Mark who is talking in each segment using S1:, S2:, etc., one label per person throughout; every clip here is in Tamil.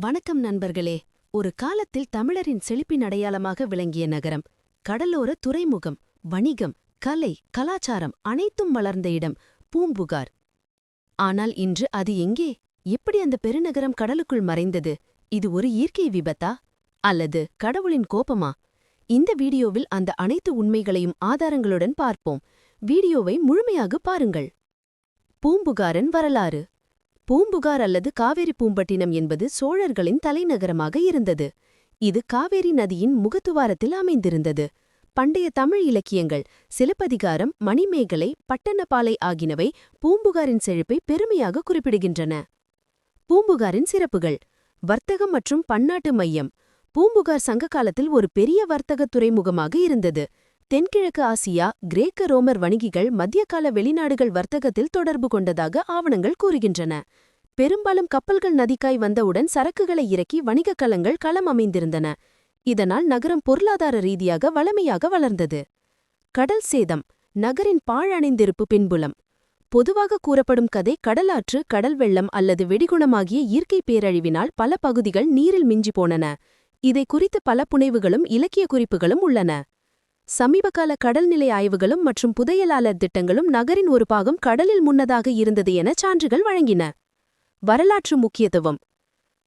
S1: வணக்கம் நண்பர்களே. ஒரு காலத்தில் தமிழரின் செழிப்பின் அடையாளமாக விளங்கிய நகரம் கடலோர துறைமுகம் வணிகம் கலை கலாச்சாரம் அனைத்தும் வளர்ந்த இடம் பூம்புகார். ஆனால் இன்று அது எங்கே? எப்படி அந்த பெருநகரம் கடலுக்குள் மறைந்தது? இது ஒரு இயற்கை விபத்தா? அல்லது கடவுளின் கோபமா? இந்த வீடியோவில் அந்த அனைத்து உண்மைகளையும் ஆதாரங்களுடன் பார்ப்போம். வீடியோவை முழுமையாக பாருங்கள். பூம்புகாரன் வரலாறு. பூம்புகார் அல்லது காவேரி பூம்பட்டினம் என்பது சோழர்களின் தலைநகரமாக இருந்தது. இது காவேரி நதியின் முகத்துவாரத்தில் அமைந்திருந்தது. பண்டைய தமிழ் இலக்கியங்கள் சிலப்பதிகாரம் மணிமேகலை பட்டணப்பாலை ஆகியனவை பூம்புகாரின் செழிப்பை பெருமையாக குறிப்பிடுகின்றன. பூம்புகாரின் சிறப்புகள். வர்த்தகம் மற்றும் பன்னாட்டு மையம். பூம்புகார் சங்க காலத்தில் ஒரு பெரிய வர்த்தக துறைமுகமாக இருந்தது. தென்கிழக்கு ஆசியா கிரேக்க ரோமர் வணிகிகள் மத்தியகால வெளிநாடுகள் வர்த்தகத்தில் தொடர்பு கொண்டதாக ஆவணங்கள் கூறுகின்றன. பெரும்பாலும் கப்பல்கள் நதிக்காய் வந்தவுடன் சரக்குகளை இறக்கி வணிகக் கலங்கள் களம் அமைந்திருந்தன. இதனால் நகரம் பொருளாதார ரீதியாக வளமையாக வளர்ந்தது. கடல் சேதம் நகரின் பாழணைந்திருப்பு பின்புலம். பொதுவாக கூறப்படும் கதை கடலாற்று கடல் வெள்ளம் அல்லது வெடிகுணமாகிய இயற்கை பேரழிவினால் பல பகுதிகள் நீரில் மிஞ்சி போனன. இதை குறித்து பல புனைவுகளும் இலக்கிய குறிப்புகளும் உள்ளன. சமீபகால கடல்நிலை ஆய்வுகளும் மற்றும் புதையலாளர் திட்டங்களும் நகரின் ஒரு பாகம் கடலில் முன்னதாக இருந்தது என சான்றுகள் வழங்கின. வரலாற்று முக்கியத்துவம்.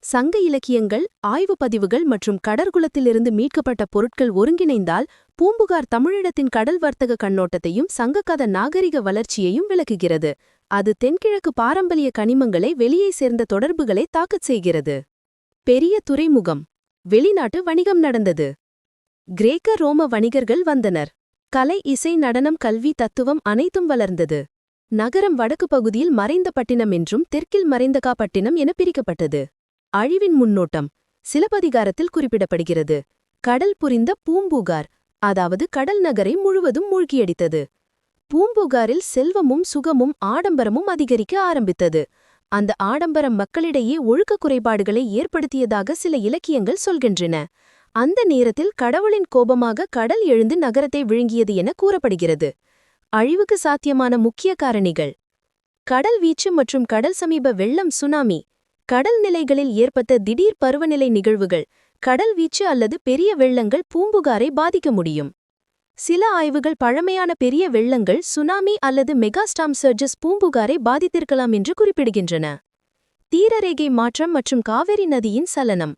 S1: சங்க இலக்கியங்கள் ஆய்வு பதிவுகள் மற்றும் கடற்குலத்திலிருந்து மீட்கப்பட்ட பொருட்கள் ஒருங்கிணைந்தால் பூம்புகார் தமிழிடத்தின் கடல் வர்த்தக கண்ணோட்டத்தையும் சங்கக்கத நாகரிக வளர்ச்சியையும் விளக்குகிறது. அது தென்கிழக்கு பாரம்பரிய கனிமங்களை வெளியே சேர்ந்த தொடர்புகளை தாக்கச் செய்கிறது. பெரிய துறைமுகம். வெளிநாட்டு வணிகம் நடந்தது. கிரேக்க ரோம வணிகர்கள் வந்தனர். கலை இசை நடனம் கல்வி தத்துவம் அனைத்தும் வளர்ந்தது. நகரம் வடக்கு பகுதியில் மறைந்த பட்டினம் என்றும் தெற்கில் மறைந்தகா பட்டினம் என பிரிக்கப்பட்டது. அழிவின் முன்னோட்டம் சிலப்பதிகாரத்தில் குறிப்பிடப்படுகிறது. கடல் புரிந்த பூம்புகார் அதாவது கடல் நகரை முழுவதும் மூழ்கியடித்தது. பூம்புகாரில் செல்வமும் சுகமும் ஆடம்பரமும் அதிகரிக்க ஆரம்பித்தது. அந்த ஆடம்பரம் மக்களிடையே ஒழுக்க குறைபாடுகளை ஏற்படுத்தியதாக சில இலக்கியங்கள் சொல்கின்றன. அந்த நேரத்தில் கடவுளின் கோபமாக கடல் எழுந்து நகரத்தை விழுங்கியது என கூறப்படுகிறது. அழிவுக்கு சாத்தியமான முக்கிய காரணிகள். கடல் வீச்சு மற்றும் கடல் சமீப வெள்ளம் சுனாமி கடல் நிலைகளில் ஏற்பட்ட திடீர் பருவநிலை நிகழ்வுகள் கடல் வீச்சு அல்லது பெரிய வெள்ளங்கள் பூம்புகாரை பாதிக்க முடியும். சில ஆய்வுகள் பழமையான பெரிய வெள்ளங்கள் சுனாமி அல்லது மெகாஸ்டாம் சர்ஜஸ் பூம்புகாரை பாதித்திருக்கலாம் என்று குறிப்பிடுகின்றன. தீரரேகை மாற்றம் மற்றும் காவிரி நதியின் சலனம்.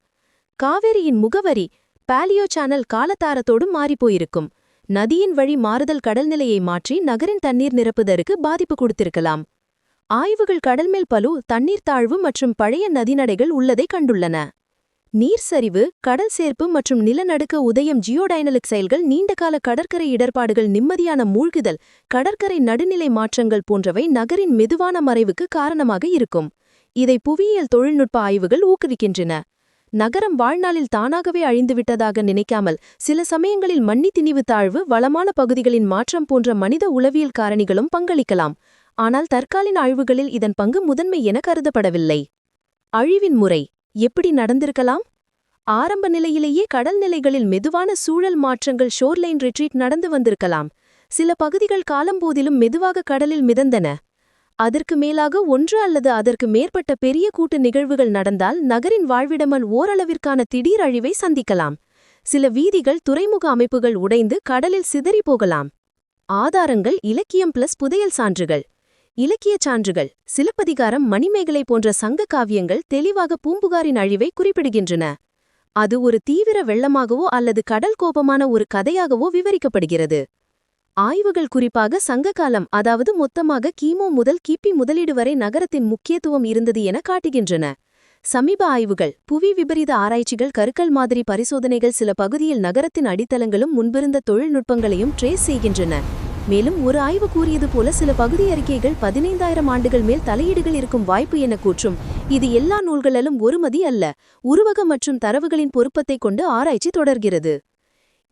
S1: காவேரியின் முகவரி பாலியோ சேனல் காலத்தாரத்தோடும் மாறிப்போயிருக்கும். நதியின் வழி மாறுதல் கடல்நிலையை மாற்றி நகரின் தண்ணீர் நிரப்புதற்கு பாதிப்பு கொடுத்திருக்கலாம். ஆய்வுகள் கடல்மேல் பலு தண்ணீர் தாழ்வு மற்றும் பழைய நதிநடைகள் உள்ளதை கண்டுள்ளன. நீர் சரிவு கடல் சேர்ப்பு மற்றும் நிலநடுக்க உதயம் ஜியோடைனலிக் செயல்கள் நீண்டகால கடற்கரை இடர்பாடுகள் நிம்மதியான மூழ்குதல் கடற்கரை நடுநிலை மாற்றங்கள் போன்றவை நகரின் மெதுவான மறைவுக்கு காரணமாக இருக்கும். இதை புவியியல் தொழில்நுட்ப ஆய்வுகள் ஊக்குவிக்கின்றன. நகரம் வாழ்நாளில் தானாகவே அழிந்துவிட்டதாக நினைக்காமல் சில சமயங்களில் மண்ணி திணிவு தாழ்வு வளமான பகுதிகளின் மாற்றம் போன்ற மனித உளவியல் காரணிகளும் பங்களிக்கலாம். ஆனால் தற்காலின் அழிவுகளில் இதன் பங்கு முதன்மை என கருதப்படவில்லை. அழிவின் முறை எப்படி நடந்திருக்கலாம்? ஆரம்ப நிலையிலேயே கடல் நிலைகளில் மெதுவான சூழல் மாற்றங்கள் ஷோர்லைன் ரிட்ரீட் நடந்து வந்திருக்கலாம். சில பகுதிகள் காலம்போதிலும் மெதுவாக கடலில் மிதந்தன. அதற்கு மேலாக ஒன்று அல்லது அதற்கு மேற்பட்ட பெரிய கூட்டு நிகழ்வுகள் நடந்தால் நகரின் வாழ்விடமல் ஓரளவிற்கான திடீர் அழிவை சந்திக்கலாம். சில வீதிகள் துறைமுக அமைப்புகள் உடைந்து கடலில் சிதறி போகலாம். ஆதாரங்கள் இலக்கியம் பிளஸ் புதையல் சான்றுகள். இலக்கியச் சான்றுகள் சிலப்பதிகாரம் மணிமேகலை போன்ற சங்க காவியங்கள் தெளிவாக பூம்புகாரின் அழிவை குறிப்பிடுகின்றன. அது ஒரு தீவிர வெள்ளமாகவோ அல்லது கடல் கோபமான ஒரு கதையாகவோ விவரிக்கப்படுகிறது. ஆய்வுகள் குறிப்பாக சங்ககாலம் அதாவது மொத்தமாக கிமு முதல் கிபி முதலீடு வரை நகரத்தின் முக்கியத்துவம் இருந்தது என காட்டுகின்றன. சமீப ஆய்வுகள் புவி விபரீத ஆராய்ச்சிகள் கருக்கல் மாதிரி பரிசோதனைகள் சில பகுதியில் நகரத்தின் அடித்தளங்களும் முன்பிருந்த தொழில்நுட்பங்களையும் ட்ரேஸ் செய்கின்றன. மேலும் ஒரு ஆய்வு கூறியது போல சில பகுதி அறிக்கைகள் பதினைந்தாயிரம் ஆண்டுகள் மேல் தலையீடுகள் இருக்கும் வாய்ப்பு என கூற்றும். இது எல்லா நூல்களிலும் ஒருமதி அல்ல உருவக மற்றும் தரவுகளின் பொருப்பத்தை கொண்டு ஆராய்ச்சி தொடர்கிறது.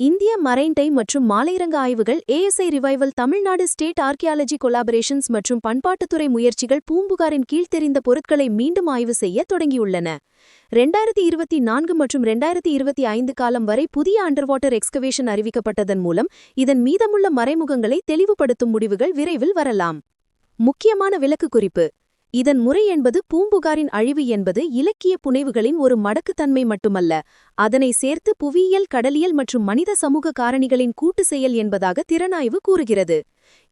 S1: இந்திய மரைன்டை மற்றும் மாலைரங்க ஆய்வுகள் ASI revival Tamil Nadu state archaeology collaborations மற்றும் பண்பாட்டுத்துறை முயற்சிகள் பூம்புகாரின் கீழ் தெரிந்த பொருட்களை மீண்டும் ஆய்வு செய்ய தொடங்கியுள்ளன. ரெண்டாயிரத்தி இருபத்தி நான்கு மற்றும் ரெண்டாயிரத்தி இருபத்தி ஐந்து காலம் வரை புதிய அண்டர் வாட்டர் எக்ஸ்கவேஷன் அறிவிக்கப்பட்டதன் மூலம் இதன் மீதமுள்ள மறைமுகங்களை தெளிவுபடுத்தும் முடிவுகள் விரைவில் வரலாம். முக்கியமான விலக்கு குறிப்பு இதன் முறை என்பது பூம்புகாரின் அழிவு என்பது இலக்கிய புனைவுகளின் ஒரு மடக்குத்தன்மை மட்டுமல்ல. அதனை சேர்த்து புவியியல் கடலியல் மற்றும் மனித சமூக காரணிகளின் கூட்டு செயல் என்பதாக திறனாய்வு கூறுகிறது.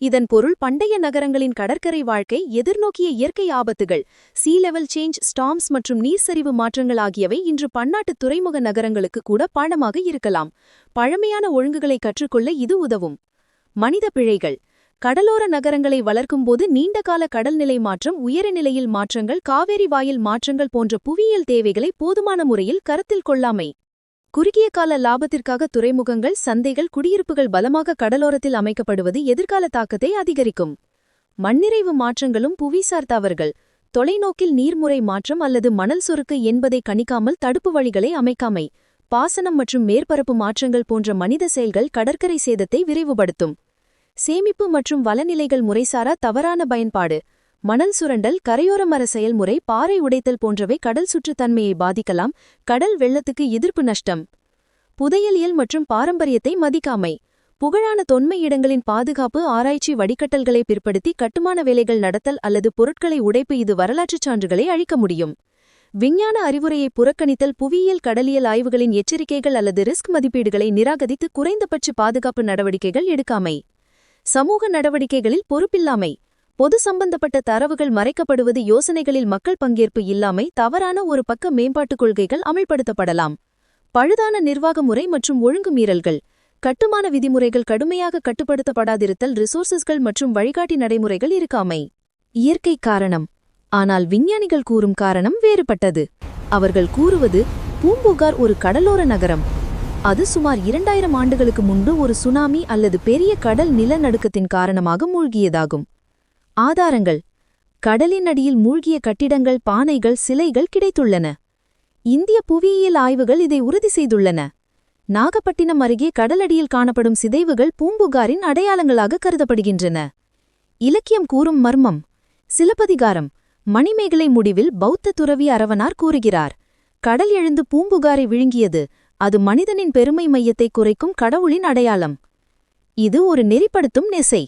S1: இதன் பொருள் பண்டைய நகரங்களின் கடற்கரை வாழ்க்கை எதிர்நோக்கிய இயற்கை ஆபத்துகள் சீ லெவல் சேஞ்ச் ஸ்டாம்ஸ் மற்றும் நீர்சரிவு மாற்றங்கள் ஆகியவை இன்று பன்னாட்டு துறைமுக நகரங்களுக்கு கூட பாடமாக இருக்கலாம். பழமையான ஒழுங்குகளை கற்றுக்கொள்ள இது உதவும். மனித பிழைகள். கடலோர நகரங்களை வளர்க்கும்போது நீண்டகால கடல்நிலை மாற்றம் உயரநிலையில் மாற்றங்கள் காவேரி வாயில் மாற்றங்கள் போன்ற புவியியல் தேவைகளை போதுமான முறையில் கருத்தில் கொள்ளாமை. குறுகிய கால லாபத்திற்காக துறைமுகங்கள் சந்தைகள் குடியிருப்புகள் பலமாக கடலோரத்தில் அமைக்கப்படுவது எதிர்கால தாக்கத்தை அதிகரிக்கும். மண்ணிறைவு மாற்றங்களும் புவிசார் தவறுகள் தொலைநோக்கில் நீர்முறை மாற்றம் அல்லது மணல் சொருக்கு என்பதை கணிக்காமல் தடுப்பு வழிகளை அமைக்காமை. பாசனம் மற்றும் மேற்பரப்பு மாற்றங்கள் போன்ற மனித செயல்கள் கடற்கரை சேதத்தை விரைவுபடுத்தும். சேமிப்பு மற்றும் வளநிலைகள் முறைசாரா தவறான பயன்பாடு. மணல் சுரண்டல் கரையோர மர செயல்முறை பாறை உடைத்தல் போன்றவை கடல் சுற்றுத்தன்மையை பாதிக்கலாம். கடல் வெள்ளத்துக்கு எதிர்ப்பு நஷ்டம். புதையலியல் மற்றும் பாரம்பரியத்தை மதிக்காமை. புகழான தொன்மை இடங்களின் பாதுகாப்பு ஆராய்ச்சி வடிகட்டல்களை பிற்படுத்தி கட்டுமான வேலைகள் நடத்தல் அல்லது பொருட்களை உடைப்பு இது வரலாற்றுச் சான்றுகளை அழிக்க முடியும். விஞ்ஞான அறிவுரையை புறக்கணித்தல் புவியியல் கடலியல் ஆய்வுகளின் எச்சரிக்கைகள் அல்லது ரிஸ்க் மதிப்பீடுகளை நிராகரித்து குறைந்தபட்ச பாதுகாப்பு நடவடிக்கைகள் எடுக்காமை. சமூக நடவடிக்கைகளில் பொறுப்பில்லாமை பொது சம்பந்தப்பட்ட தரவுகள் மறைக்கப்படுவது யோசனைகளில் மக்கள் பங்கேற்பு இல்லாமை தவறான ஒரு பக்க மேம்பாட்டுக் கொள்கைகள் அமல்படுத்தப்படலாம். பழுதான நிர்வாக முறை மற்றும் ஒழுங்கு மீறல்கள் கட்டுமான விதிமுறைகள் கடுமையாக கட்டுப்படுத்தப்படாதிருத்தல் ரிசோர்சஸ்கள் மற்றும் வழிகாட்டி நடைமுறைகள் இருக்காமை. இயற்கை காரணம் ஆனால் விஞ்ஞானிகள் கூறும் காரணம் வேறுபட்டது. அவர்கள் கூறுவது பூம்புகார் ஒரு கடலோர நகரம் அது சுமார் இரண்டாயிரம் ஆண்டுகளுக்கு முன்பு ஒரு சுனாமி அல்லது பெரிய கடல் நிலநடுக்கத்தின் காரணமாக மூழ்கியதாகும். ஆதாரங்கள். கடலின் அடியில் மூழ்கிய கட்டிடங்கள் பானைகள் சிலைகள் கிடைத்துள்ளன. இந்திய புவியியல் ஆய்வுகள் இதை உறுதி செய்துள்ளன. நாகப்பட்டினம் அருகே கடலடியில் காணப்படும் சிதைவுகள் பூம்புகாரின் அடையாளங்களாக கருதப்படுகின்றன. இலக்கியம் கூறும் மர்மம். சிலப்பதிகாரம். மணிமேகலை முடிவில் பௌத்த துறவி அரவனார் கூறுகிறார் கடல் எழுந்து பூம்புகாரை விழுங்கியது. அது மனிதனின் பெருமை மையத்தை குறைக்கும் கடவுளின் அடையாளம். இது ஒரு நெறிப்படுத்தும் நெசை.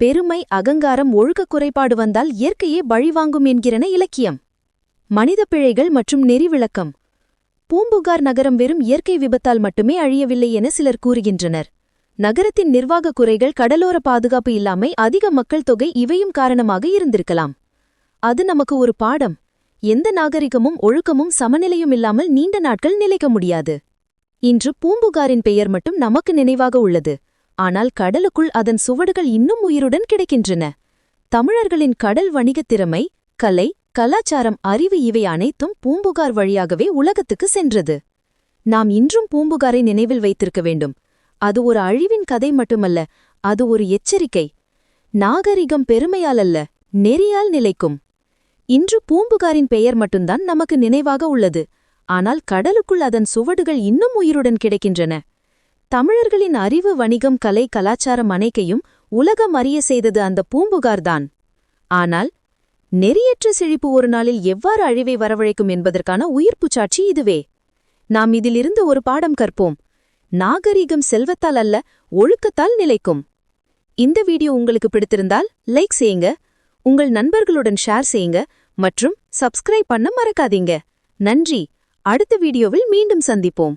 S1: பெருமை அகங்காரம் ஒழுக்க குறைபாடு வந்தால் இயற்கையே பழிவாங்கும் என்கிறன இலக்கியம். மனித பிழைகள் மற்றும் நெறி விளக்கம். பூம்புகார் நகரம் வெறும் இயற்கை விபத்தால் மட்டுமே அழியவில்லை என சிலர் கூறுகின்றனர். நகரத்தின் நிர்வாக குறைகள் கடலோர பாதுகாப்பு இல்லாமை அதிக மக்கள் தொகை இவையும் காரணமாக இருந்திருக்கலாம். அது நமக்கு ஒரு பாடம். எந்த நாகரிகமும் ஒழுக்கமும் சமநிலையும் இல்லாமல் நீண்ட நாட்கள் நிலைக்க முடியாது. இன்று பூம்புகாரின் பெயர் மட்டும் நமக்கு நினைவாக உள்ளது. ஆனால் கடலுக்குள் அதன் சுவடுகள் இன்னும் உயிருடன் கிடைக்கின்றன. தமிழர்களின் கடல் வணிகத் திறமை கலை கலாச்சாரம் அறிவு இவை அனைத்தும் பூம்புகார் வழியாகவே உலகத்துக்கு சென்றது. நாம் இன்றும் பூம்புகாரை நினைவில் வைத்திருக்க வேண்டும். அது ஒரு அழிவின் கதை மட்டுமல்ல அது ஒரு எச்சரிக்கை. நாகரிகம் பெருமையால் அல்ல நெறியால் நிலைக்கும். இன்று பூம்புகாரின் பெயர் மட்டும்தான் நமக்கு நினைவாக உள்ளது. ஆனால் கடலுக்குள் அதன் சுவடுகள் இன்னும் உயிருடன் கிடைக்கின்றன. தமிழர்களின் அறிவு வணிகம் கலை கலாச்சாரம் அனைக்கையும் உலகம் அறிய செய்தது அந்த பூம்புகார்தான். ஆனால் நெறியற்ற செழிப்பு ஒரு நாளில் எவ்வாறு அழிவை வரவழைக்கும் என்பதற்கான உயிர்ப்பு சாட்சி இதுவே. நாம் இதிலிருந்து ஒரு பாடம் கற்போம். நாகரீகம் செல்வத்தால் அல்ல ஒழுக்கத்தால் நிலைக்கும். இந்த வீடியோ உங்களுக்கு பிடித்திருந்தால் லைக் செய்யுங்க உங்கள் நண்பர்களுடன் ஷேர் செய்யுங்க மற்றும் சப்ஸ்கிரைப் பண்ண மறக்காதீங்க. நன்றி. அடுத்த வீடியோவில் மீண்டும் சந்திப்போம்.